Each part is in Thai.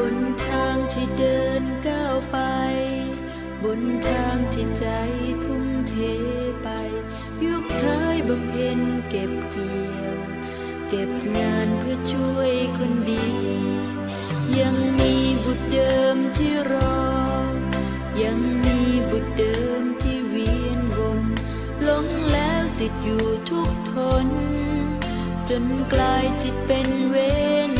บนทางที่เดินก้าวไป บนทางที่ใจทุ่มเทไป ยุคท้ายบำเพ็ญเก็บเกี่ยว เก็บงานเพื่อช่วยคนดี ยังมีบุตรเดิมที่รอ ยังมีบุตรเดิมที่เวียนวนหลงแล้วติดอยู่ทุกทน จนกลายจิตเป็นเวน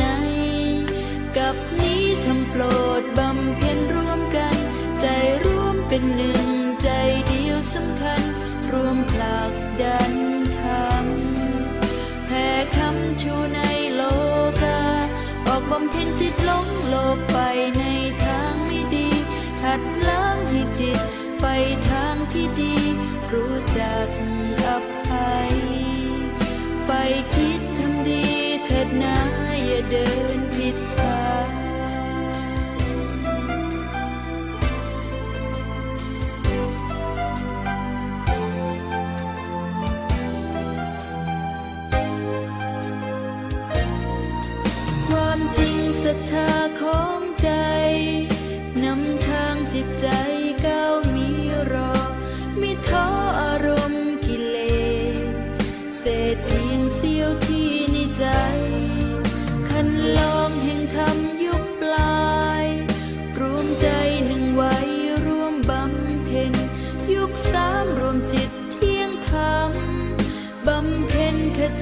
ไปทางที่ดี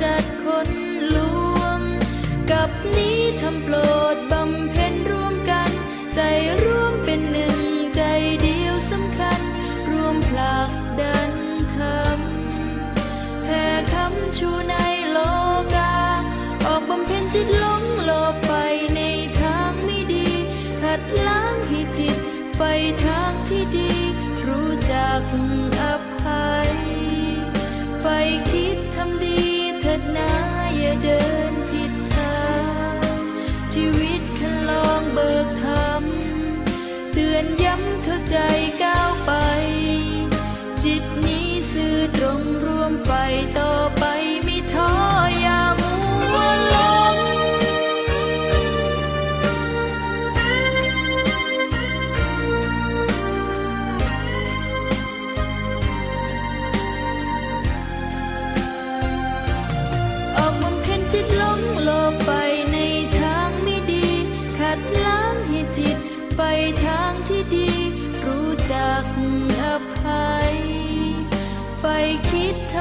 จัดคนลวง กับนี้ทำโปรดบำเพ็ญร่วมกัน ใจร่วมเป็นหนึ่งใจเดียวสำคัญรวมผลักดันธรรมแผ่คำชูในโลกา ออกบำเพ็ญจิตหลงโลกไปในทางไม่ดี ขัดล้างให้จิตไปทางที่ดี รู้จัก เข้าใจกัน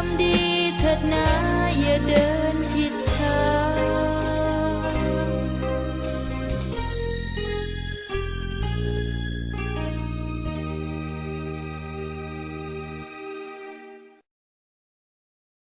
ทำดีเถิดนะอย่าเดินผิด